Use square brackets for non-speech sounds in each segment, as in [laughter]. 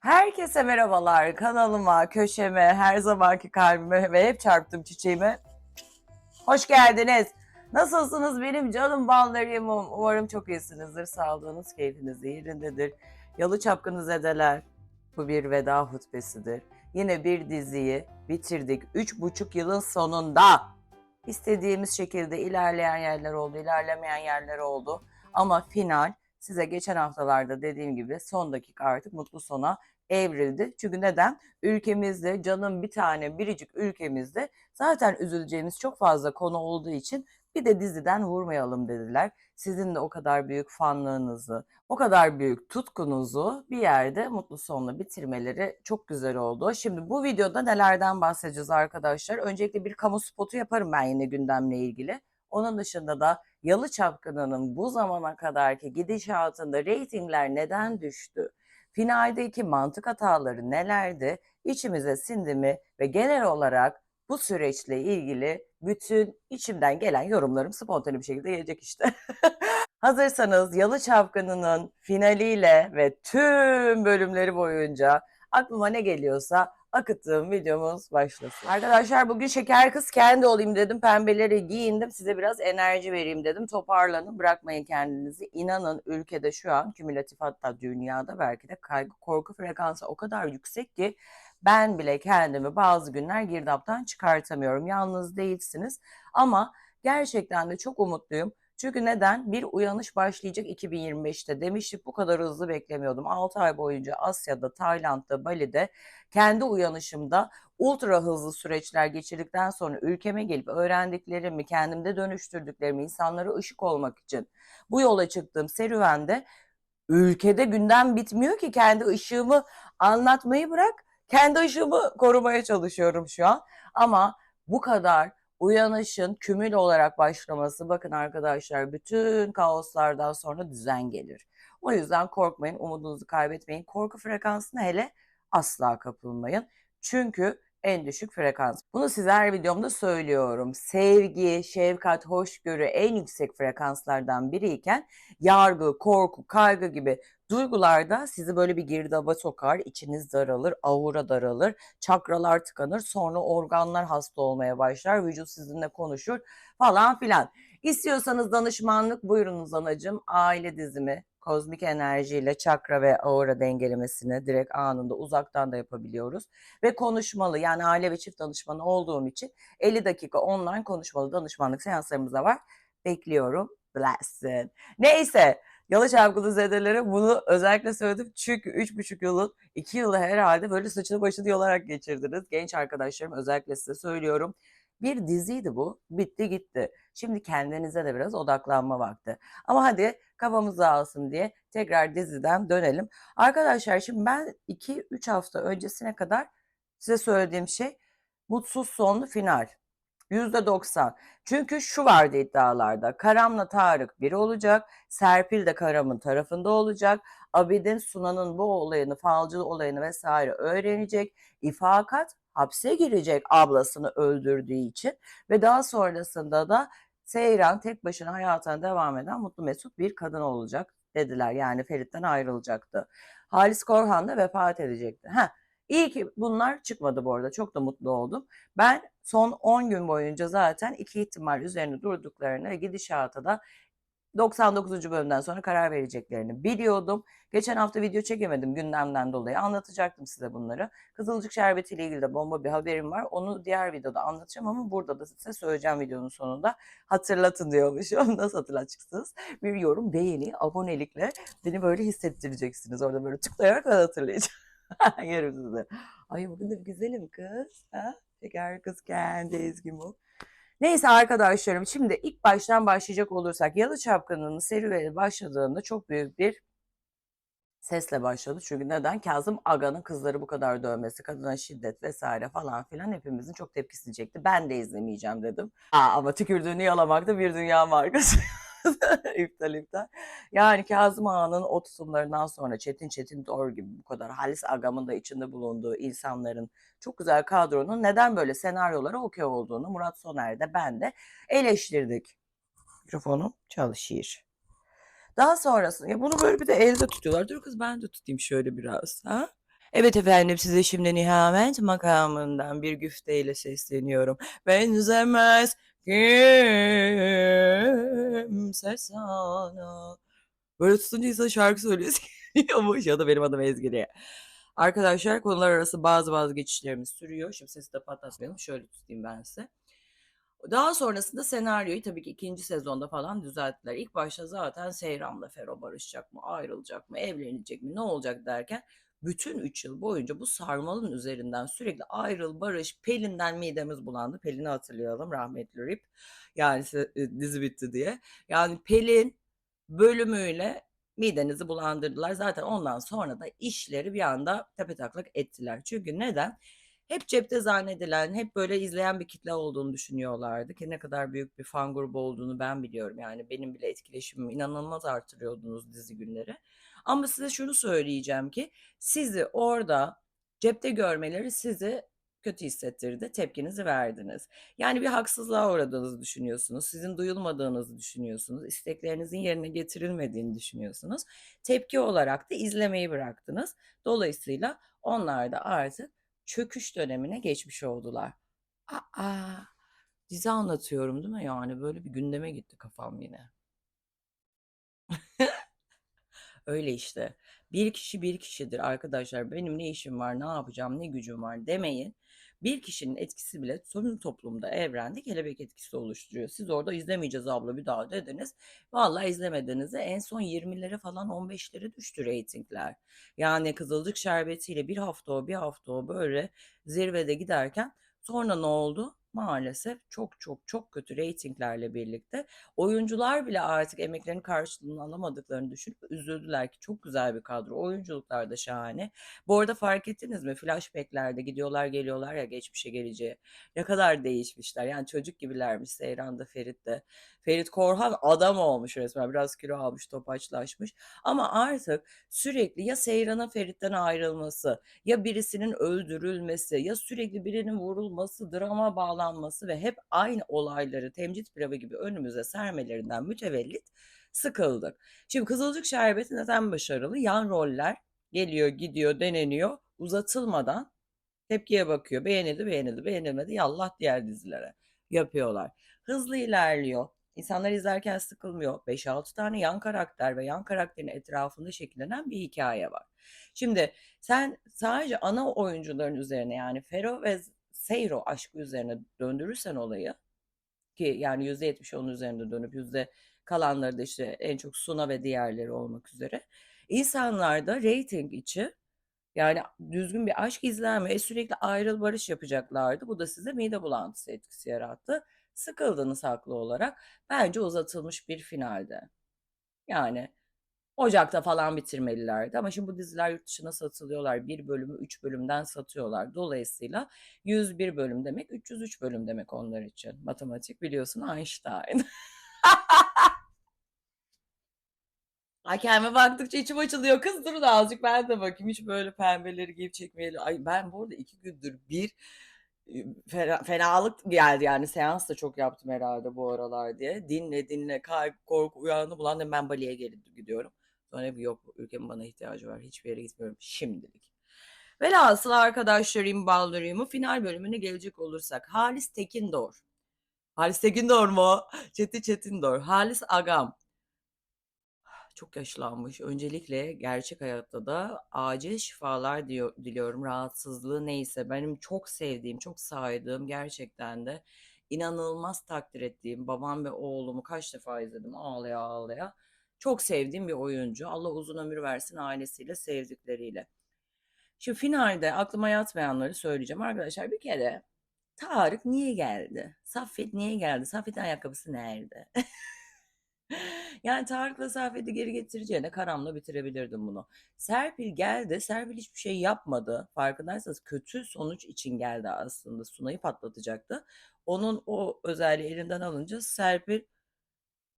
Herkese merhabalar. Kanalıma, köşeme, her zamanki kalbime ve hep çarptığım çiçeğime hoş geldiniz. Nasılsınız benim canım ballarım? Umarım çok iyisinizdir. Sağlığınız, keyfiniz de yerindedir. Yalı çapkını zedeler. Bu bir veda hutbesidir. Yine bir diziyi bitirdik. Üç buçuk yılın sonunda. İstediğimiz şekilde ilerleyen yerler oldu, ilerlemeyen yerler oldu. Ama final size geçen haftalarda dediğim gibi son dakika artık mutlu sona evrildi. Çünkü neden? Ülkemizde canım bir tane biricik ülkemizde zaten üzüleceğimiz çok fazla konu olduğu için bir de diziden vurmayalım dediler. Sizin de o kadar büyük fanlığınızı, o kadar büyük tutkunuzu bir yerde mutlu sonla bitirmeleri çok güzel oldu. Şimdi bu videoda nelerden bahsedeceğiz arkadaşlar? Öncelikle bir kamu spotu yaparım ben yine gündemle ilgili. Onun dışında da Yalı Çapkını'nın bu zamana kadarki gidişatında reytingler neden düştü? Finaldeki mantık hataları nelerdi? İçimize sindi mi? Ve genel olarak bu süreçle ilgili bütün içimden gelen yorumlarım spontane bir şekilde gelecek işte. [laughs] Hazırsanız Yalı Çapkını'nın finaliyle ve tüm bölümleri boyunca aklıma ne geliyorsa akıttığım videomuz başlasın. Arkadaşlar bugün şeker kız kendi olayım dedim. Pembeleri giyindim. Size biraz enerji vereyim dedim. Toparlanın bırakmayın kendinizi. İnanın ülkede şu an kümülatif hatta dünyada belki de kaygı korku frekansı o kadar yüksek ki ben bile kendimi bazı günler girdaptan çıkartamıyorum. Yalnız değilsiniz ama gerçekten de çok umutluyum. Çünkü neden? Bir uyanış başlayacak 2025'te demiştik bu kadar hızlı beklemiyordum. 6 ay boyunca Asya'da, Tayland'da, Bali'de kendi uyanışımda ultra hızlı süreçler geçirdikten sonra ülkeme gelip öğrendiklerimi, kendimde dönüştürdüklerimi insanlara ışık olmak için bu yola çıktığım serüvende ülkede gündem bitmiyor ki kendi ışığımı anlatmayı bırak kendi ışığımı korumaya çalışıyorum şu an. Ama bu kadar uyanışın kümül olarak başlaması bakın arkadaşlar bütün kaoslardan sonra düzen gelir. O yüzden korkmayın, umudunuzu kaybetmeyin. Korku frekansına hele asla kapılmayın. Çünkü en düşük frekans. Bunu size her videomda söylüyorum. Sevgi, şefkat, hoşgörü en yüksek frekanslardan biriyken yargı, korku, kaygı gibi duygularda sizi böyle bir girdaba sokar, içiniz daralır, aura daralır, çakralar tıkanır, sonra organlar hasta olmaya başlar, vücut sizinle konuşur falan filan. İstiyorsanız danışmanlık buyurunuz anacım. Aile dizimi, kozmik enerjiyle çakra ve aura dengelemesini direkt anında uzaktan da yapabiliyoruz. Ve konuşmalı yani aile ve çift danışmanı olduğum için 50 dakika online konuşmalı danışmanlık seanslarımız da var. Bekliyorum. Blessing. Neyse Yalı çapkılı zedelere bunu özellikle söyledim çünkü 3,5 yılın 2 yılı herhalde böyle saçını başını yolarak geçirdiniz. Genç arkadaşlarım özellikle size söylüyorum. Bir diziydi bu. Bitti gitti. Şimdi kendinize de biraz odaklanma vakti. Ama hadi kafamız dağılsın diye tekrar diziden dönelim. Arkadaşlar şimdi ben 2-3 hafta öncesine kadar size söylediğim şey mutsuz sonlu final. %90. Çünkü şu vardı iddialarda. Karam'la Tarık bir olacak. Serpil de Karam'ın tarafında olacak. Abidin Sunan'ın bu olayını, falcı olayını vesaire öğrenecek. İfakat hapse girecek ablasını öldürdüğü için ve daha sonrasında da Seyran tek başına hayatına devam eden mutlu mesut bir kadın olacak dediler. Yani Ferit'ten ayrılacaktı. Halis Korhan da vefat edecekti. Heh, İyi ki bunlar çıkmadı bu arada. Çok da mutlu oldum. Ben son 10 gün boyunca zaten iki ihtimal üzerine durduklarını ve gidişata da 99. bölümden sonra karar vereceklerini biliyordum. Geçen hafta video çekemedim gündemden dolayı. Anlatacaktım size bunları. Kızılcık şerbeti ile ilgili de bomba bir haberim var. Onu diğer videoda anlatacağım ama burada da size söyleyeceğim videonun sonunda. Hatırlatın diyormuşum. [laughs] Nasıl hatırlatacaksınız? Bir yorum, beğeni, abonelikle beni böyle hissettireceksiniz. Orada böyle tıklayarak ben hatırlayacağım. [laughs] Yerim sizi. Ay bugün de güzelim kız. Ha? Şeker kız kendi Ezgi bu. Neyse arkadaşlarım şimdi ilk baştan başlayacak olursak Yalı Çapkını'nın serüveni başladığında çok büyük bir sesle başladı. Çünkü neden? Kazım Aga'nın kızları bu kadar dövmesi, kadına şiddet vesaire falan filan hepimizin çok tepkisini çekti. Ben de izlemeyeceğim dedim. Aa, ama tükürdüğünü yalamak da bir dünya markası. [laughs] [laughs] iptal iptal. Yani Kazım Ağa'nın o tutumlarından sonra Çetin Çetin Doğru gibi bu kadar Halis Agam'ın da içinde bulunduğu insanların çok güzel kadronun neden böyle senaryolara okey olduğunu Murat Soner de ben de eleştirdik. Mikrofonum çalışır. Daha sonrasında ya bunu böyle bir de elde tutuyorlar. Dur kız ben de tutayım şöyle biraz. Ha? Evet efendim size şimdi Nihavent makamından bir güfteyle sesleniyorum. Benzemez kimse sana. Böyle tutunca insan şarkı söylüyor [laughs] geliyormuş ya da benim adım Ezgi'ye. Arkadaşlar konular arası bazı bazı geçişlerimiz sürüyor. Şimdi sesi de patlatmayalım. Şöyle tutayım ben size. Daha sonrasında senaryoyu tabii ki ikinci sezonda falan düzelttiler. İlk başta zaten Seyran'la Fero barışacak mı, ayrılacak mı, evlenecek mi, ne olacak derken bütün 3 yıl boyunca bu sarmalın üzerinden sürekli ayrıl, barış, Pelin'den midemiz bulandı. Pelin'i hatırlayalım rahmetli Rip. Yani e, dizi bitti diye. Yani Pelin bölümüyle midenizi bulandırdılar. Zaten ondan sonra da işleri bir anda tepetaklak ettiler. Çünkü neden? Hep cepte zannedilen, hep böyle izleyen bir kitle olduğunu düşünüyorlardı ki ne kadar büyük bir fan grubu olduğunu ben biliyorum. Yani benim bile etkileşimimi inanılmaz artırıyordunuz dizi günleri. Ama size şunu söyleyeceğim ki sizi orada cepte görmeleri sizi kötü hissettirdi. Tepkinizi verdiniz. Yani bir haksızlığa uğradığınızı düşünüyorsunuz. Sizin duyulmadığınızı düşünüyorsunuz. isteklerinizin yerine getirilmediğini düşünüyorsunuz. Tepki olarak da izlemeyi bıraktınız. Dolayısıyla onlar da artık çöküş dönemine geçmiş oldular. Aa, dizi anlatıyorum değil mi yani? Böyle bir gündeme gitti kafam yine. [laughs] Öyle işte. Bir kişi bir kişidir arkadaşlar. Benim ne işim var, ne yapacağım, ne gücüm var demeyin. Bir kişinin etkisi bile tüm toplumda, evrende kelebek etkisi oluşturuyor. Siz orada izlemeyeceğiz abla bir daha dediniz. Vallahi izlemediğinizde en son 20'lere falan 15'lere düştü reytingler. Yani Kızılcık Şerbeti'yle bir hafta o bir hafta o böyle zirvede giderken sonra ne oldu? Maalesef çok çok çok kötü reytinglerle birlikte oyuncular bile artık emeklerinin karşılığını alamadıklarını düşünüp üzüldüler ki çok güzel bir kadro. Oyunculuklar da şahane. Bu arada fark ettiniz mi? Flashbacklerde gidiyorlar geliyorlar ya geçmişe geleceğe. Ne kadar değişmişler. Yani çocuk gibilermiş Seyran'da Ferit'te. Ferit Korhan adam olmuş resmen. Biraz kilo almış, topaçlaşmış. Ama artık sürekli ya Seyran'ın Ferit'ten ayrılması, ya birisinin öldürülmesi, ya sürekli birinin vurulması, drama bağlanması ve hep aynı olayları temcit pilavı gibi önümüze sermelerinden mütevellit sıkıldık. Şimdi Kızılcık Şerbeti neden başarılı? Yan roller geliyor, gidiyor, deneniyor. Uzatılmadan tepkiye bakıyor. Beğenildi, beğenildi, beğenilmedi. Yallah diğer dizilere yapıyorlar. Hızlı ilerliyor. İnsanlar izlerken sıkılmıyor. 5-6 tane yan karakter ve yan karakterin etrafında şekillenen bir hikaye var. Şimdi sen sadece ana oyuncuların üzerine yani Fero ve Seyro aşkı üzerine döndürürsen olayı ki yani %70 onun üzerinde dönüp yüzde kalanları da işte en çok Suna ve diğerleri olmak üzere insanlarda rating için yani düzgün bir aşk izlenmiyor. E sürekli ayrıl barış yapacaklardı. Bu da size mide bulantısı etkisi yarattı. Sıkıldınız haklı olarak. Bence uzatılmış bir finalde. Yani Ocak'ta falan bitirmelilerdi ama şimdi bu diziler yurt dışına satılıyorlar. Bir bölümü 3 bölümden satıyorlar. Dolayısıyla 101 bölüm demek 303 bölüm demek onlar için. Matematik biliyorsun Einstein. [laughs] Ay baktıkça içim açılıyor. Kız durun azıcık ben de bakayım. Hiç böyle pembeleri giyip çekmeyeli. Ay ben bu arada iki gündür bir fena, fenalık geldi yani seans da çok yaptım herhalde bu aralar diye. Dinle dinle kalp korku uyandı bulan ben Bali'ye geri gidiyorum. Sonra bir yok ülkemin bana ihtiyacı var hiçbir yere gitmiyorum şimdilik. Velhasıl arkadaşlarım ballarımı final bölümüne gelecek olursak Halis Tekindor. Halis Tekindor mu? Çetin Çetindor. Halis Agam çok yaşlanmış. Öncelikle gerçek hayatta da acil şifalar diyor, diliyorum. Rahatsızlığı neyse benim çok sevdiğim, çok saydığım gerçekten de inanılmaz takdir ettiğim babam ve oğlumu kaç defa izledim ağlaya ağlaya. Çok sevdiğim bir oyuncu. Allah uzun ömür versin ailesiyle, sevdikleriyle. Şu finalde aklıma yatmayanları söyleyeceğim. Arkadaşlar bir kere Tarık niye geldi? Saffet niye geldi? Saffet'in ayakkabısı nerede? [laughs] Yani Tarık'la Saffet'i geri getireceğine Karam'la bitirebilirdim bunu. Serpil geldi. Serpil hiçbir şey yapmadı. Farkındaysanız kötü sonuç için geldi aslında. Sunay'ı patlatacaktı. Onun o özelliği elinden alınca Serpil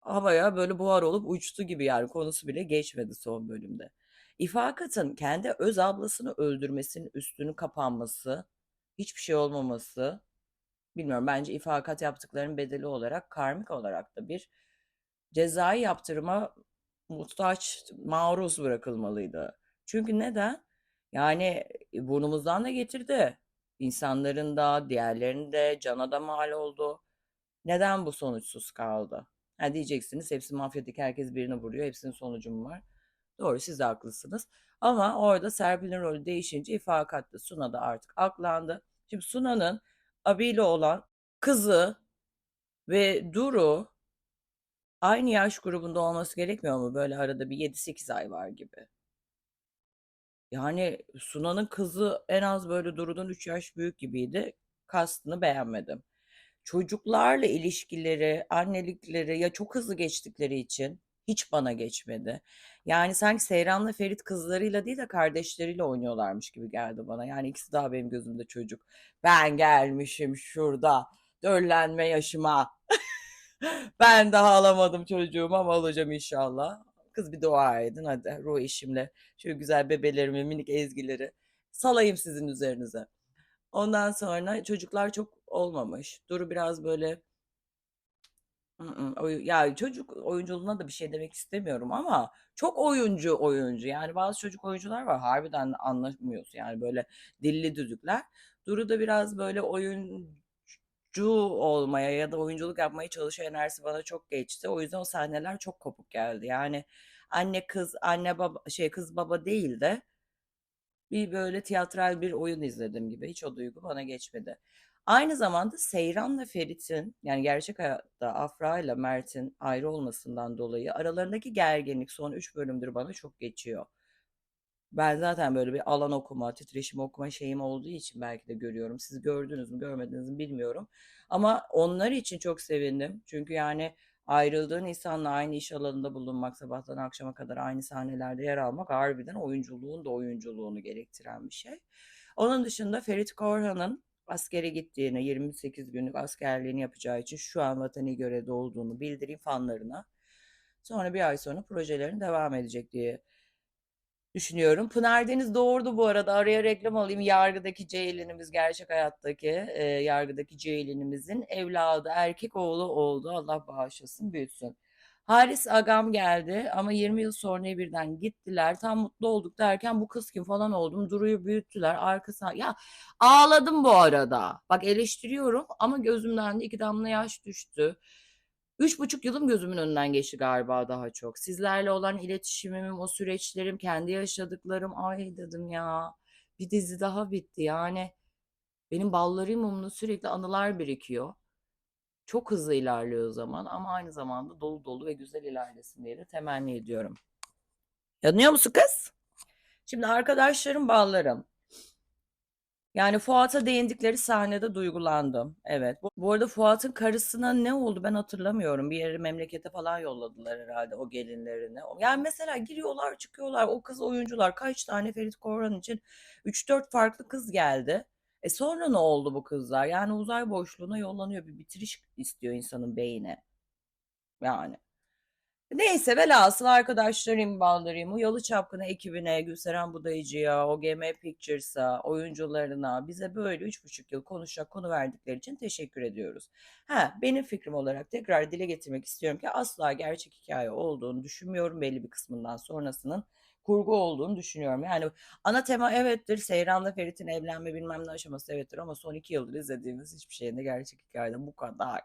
havaya böyle buhar olup uçtu gibi yani konusu bile geçmedi son bölümde. İfakat'ın kendi öz ablasını öldürmesinin üstünü kapanması, hiçbir şey olmaması, bilmiyorum bence İfakat yaptıklarının bedeli olarak karmik olarak da bir cezai yaptırıma muhtaç, maruz bırakılmalıydı. Çünkü neden? Yani e, burnumuzdan da getirdi. İnsanların da, diğerlerinin de cana da mal oldu. Neden bu sonuçsuz kaldı? Ha diyeceksiniz hepsi mafyadaki herkes birini vuruyor. Hepsinin sonucu var? Doğru siz de haklısınız. Ama orada Serpil'in rolü değişince ifakatlı Suna da artık aklandı. Şimdi Suna'nın abiyle olan kızı ve Duru aynı yaş grubunda olması gerekmiyor mu? Böyle arada bir 7-8 ay var gibi. Yani Suna'nın kızı en az böyle Duru'dan 3 yaş büyük gibiydi. Kastını beğenmedim. Çocuklarla ilişkileri, annelikleri ya çok hızlı geçtikleri için hiç bana geçmedi. Yani sanki Seyran'la Ferit kızlarıyla değil de kardeşleriyle oynuyorlarmış gibi geldi bana. Yani ikisi daha benim gözümde çocuk. Ben gelmişim şurada döllenme yaşıma. [laughs] Ben daha alamadım çocuğumu ama alacağım inşallah. Kız bir dua edin hadi ruh eşimle. Şöyle güzel bebelerimi, minik ezgileri salayım sizin üzerinize. Ondan sonra çocuklar çok olmamış. Duru biraz böyle ı-ı, ya çocuk oyunculuğuna da bir şey demek istemiyorum ama çok oyuncu oyuncu. Yani bazı çocuk oyuncular var harbiden anlamıyorsun. Yani böyle dilli düdükler. Duru da biraz böyle oyuncu olmaya ya da oyunculuk yapmaya çalışıyor enerjisi bana çok geçti. O yüzden o sahneler çok kopuk geldi. Yani anne kız, anne baba şey kız baba değil de bir böyle tiyatral bir oyun izledim gibi. Hiç o duygu bana geçmedi. Aynı zamanda Seyran'la Ferit'in yani gerçek hayatta Afra ile Mert'in ayrı olmasından dolayı aralarındaki gerginlik son 3 bölümdür bana çok geçiyor. Ben zaten böyle bir alan okuma, titreşim okuma şeyim olduğu için belki de görüyorum. Siz gördünüz mü, görmediniz mi bilmiyorum. Ama onlar için çok sevindim. Çünkü yani ayrıldığın insanla aynı iş alanında bulunmak, sabahtan akşama kadar aynı sahnelerde yer almak harbiden oyunculuğun da oyunculuğunu gerektiren bir şey. Onun dışında Ferit Korhan'ın askere gittiğini, 28 günlük askerliğini yapacağı için şu an vatani görevde olduğunu bildireyim fanlarına. Sonra bir ay sonra projelerin devam edecek diye düşünüyorum. Pınar Deniz doğurdu bu arada. Araya reklam alayım. Yargıdaki Ceylin'imiz, gerçek hayattaki e, yargıdaki Ceylin'imizin evladı, erkek oğlu oldu. Allah bağışlasın, büyütsün. Haris Agam geldi ama 20 yıl sonra birden gittiler. Tam mutlu olduk derken bu kız kim falan oldum. Duru'yu büyüttüler. Arkasına ya ağladım bu arada. Bak eleştiriyorum ama gözümden de iki damla yaş düştü. Üç buçuk yılım gözümün önünden geçti galiba daha çok. Sizlerle olan iletişimim, o süreçlerim, kendi yaşadıklarım. Ay dedim ya bir dizi daha bitti. Yani benim ballarımımla sürekli anılar birikiyor. Çok hızlı ilerliyor zaman ama aynı zamanda dolu dolu ve güzel ilerlesin diye de temenni ediyorum. Yanıyor musun kız? Şimdi arkadaşlarım ballarım. Yani Fuat'a değindikleri sahnede duygulandım. Evet. Bu arada Fuat'ın karısına ne oldu ben hatırlamıyorum. Bir yere memlekete falan yolladılar herhalde o gelinlerini. Yani mesela giriyorlar çıkıyorlar o kız oyuncular kaç tane Ferit Korhan için 3-4 farklı kız geldi. E sonra ne oldu bu kızlar? Yani uzay boşluğuna yollanıyor bir bitiriş istiyor insanın beyni. Yani. Neyse velhasıl arkadaşlarım, ballarım, Yalı Çapkını ekibine, Gülseren Budayıcı'ya, OGM Pictures'a, oyuncularına bize böyle üç buçuk yıl konuşacak konu verdikleri için teşekkür ediyoruz. Ha, benim fikrim olarak tekrar dile getirmek istiyorum ki asla gerçek hikaye olduğunu düşünmüyorum belli bir kısmından sonrasının kurgu olduğunu düşünüyorum. Yani ana tema evettir. Seyran'la Ferit'in evlenme bilmem ne aşaması evettir ama son iki yıldır izlediğimiz hiçbir şeyin de gerçek hikayeden bu kadar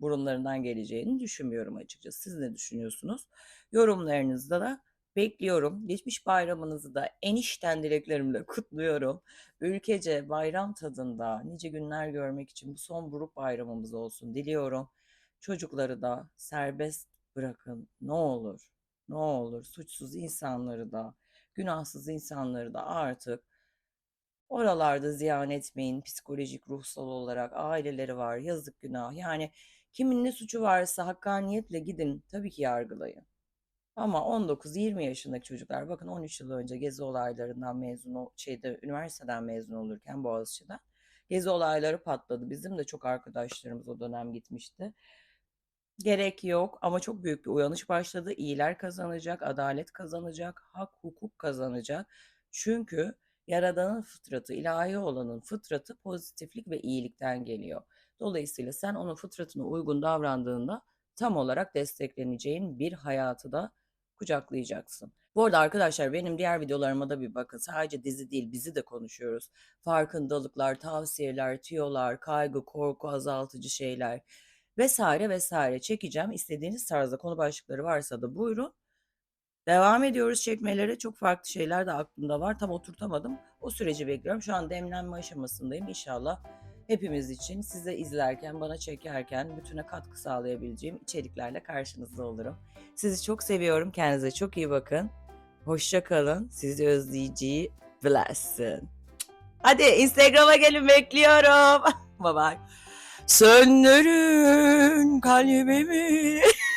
burunlarından geleceğini düşünmüyorum açıkçası. Siz ne düşünüyorsunuz? Yorumlarınızda da bekliyorum. Geçmiş bayramınızı da enişten dileklerimle [laughs] kutluyorum. Ülkece bayram tadında nice günler görmek için bu son buruk bayramımız olsun diliyorum. Çocukları da serbest bırakın ne olur. Ne olur suçsuz insanları da günahsız insanları da artık oralarda ziyan etmeyin psikolojik ruhsal olarak aileleri var yazık günah yani Kimin ne suçu varsa hakkaniyetle gidin tabii ki yargılayın. Ama 19-20 yaşındaki çocuklar bakın 13 yıl önce gezi olaylarından mezun şeyde üniversiteden mezun olurken Boğaziçi'den gezi olayları patladı. Bizim de çok arkadaşlarımız o dönem gitmişti. Gerek yok ama çok büyük bir uyanış başladı. İyiler kazanacak, adalet kazanacak, hak, hukuk kazanacak. Çünkü Yaradanın fıtratı, ilahi olanın fıtratı pozitiflik ve iyilikten geliyor. Dolayısıyla sen onun fıtratına uygun davrandığında tam olarak destekleneceğin bir hayatı da kucaklayacaksın. Bu arada arkadaşlar benim diğer videolarıma da bir bakın. Sadece dizi değil bizi de konuşuyoruz. Farkındalıklar, tavsiyeler, tiyolar, kaygı, korku azaltıcı şeyler vesaire vesaire çekeceğim. İstediğiniz tarzda konu başlıkları varsa da buyurun. Devam ediyoruz çekmelere. Çok farklı şeyler de aklımda var. Tam oturtamadım. O süreci bekliyorum. Şu an demlenme aşamasındayım. İnşallah hepimiz için size izlerken, bana çekerken bütüne katkı sağlayabileceğim içeriklerle karşınızda olurum. Sizi çok seviyorum. Kendinize çok iyi bakın. Hoşça kalın. Sizi özleyeceği blessing. Hadi Instagram'a gelin bekliyorum. [laughs] bye bye. Söndürün kalbimi. [laughs]